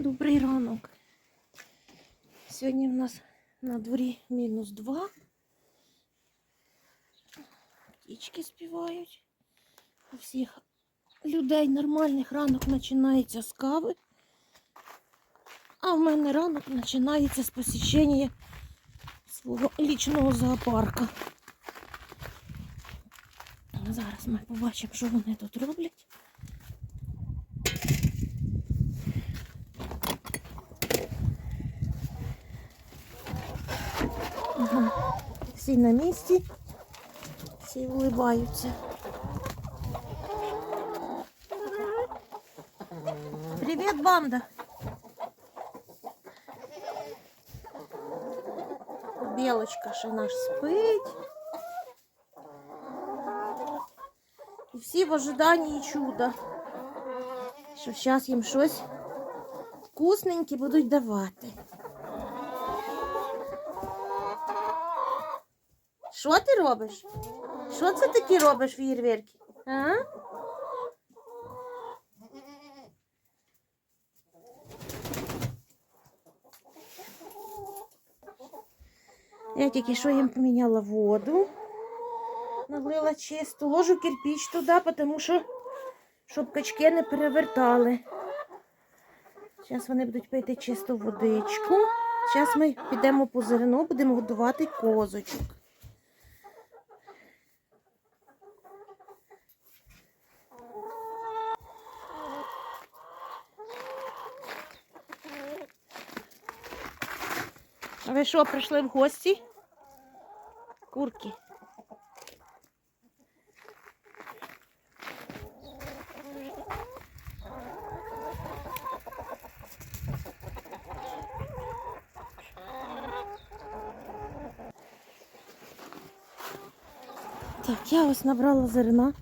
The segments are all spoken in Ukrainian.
Добрий ранок. Сьогодні в нас на дворі мінус два. Птічки співають. У всіх людей нормальних ранок починається з кави. А в мене ранок починається з посещення свого лічного зоопарка. Зараз ми побачимо, що вони тут роблять. Ага. Всі на місці, всі улибаються. Привіт, банда! Білочка ще наш спить. І всі в ожиданні чуда. Що зараз їм щось вкусненьке будуть давати. Що ти робиш? Що це такі робиш фєєрверки? А? Я тільки що їм поміняла воду. Налила чисту, ложу кирпіч туди, тому що щоб качки не перевертали. Зараз вони будуть пити чисту водичку. Зараз ми підемо по зерно, будемо годувати козочок. Ви що, прийшли в гості? Курки. Так, я ось набрала зерна.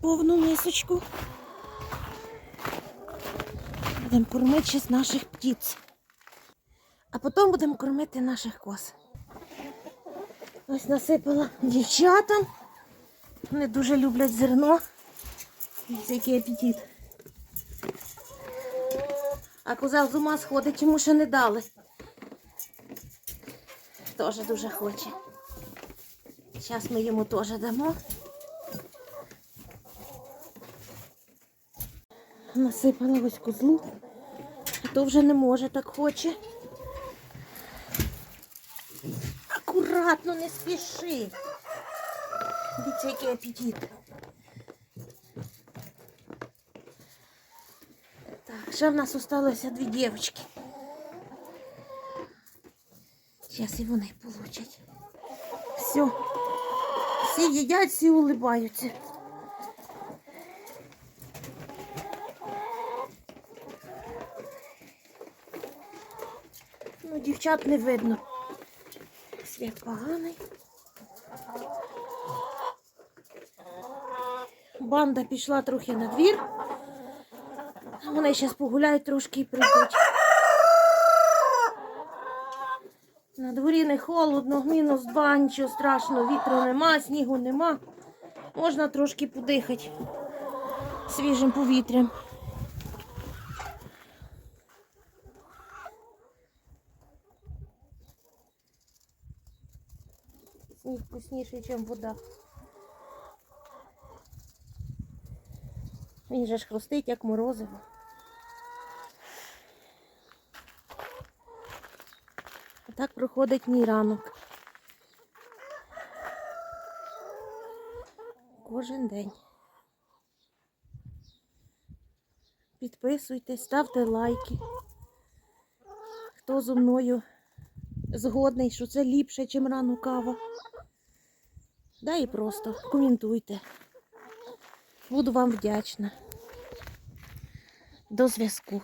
Повну мисочку. Будемо кормити зараз наших птиць. А потім будемо кормити наших коз. Ось насипала дівчатам. Вони дуже люблять зерно. Ось який апетит. А козел з ума сходить, йому ще не дали. Теж дуже хоче. Зараз ми йому теж дамо. Насипала ось козлу. А то вже не може, так хоче. Акуратно, не спіши. Дивіться, який апетит. Так, ще в нас залишилося дві дівчатки. Зараз і вони получать. Все. Всі їдять, всі улибаються. Ну, дівчат не видно. Світ поганий. Банда пішла трохи на двір. Вони зараз погуляють трошки і прийдуть. На дворі не холодно, мінус два, нічого страшного, вітру нема, снігу нема. Можна трошки подихати свіжим повітрям. Сніг вкусніший, ніж вода. Він же ж хрустить, як морозиво. Так проходить мій ранок. Кожен день. Підписуйтесь, ставте лайки. Хто зо мною згодний, що це ліпше, ніж рано кава. Да і просто коментуйте. Буду вам вдячна. До зв'язку.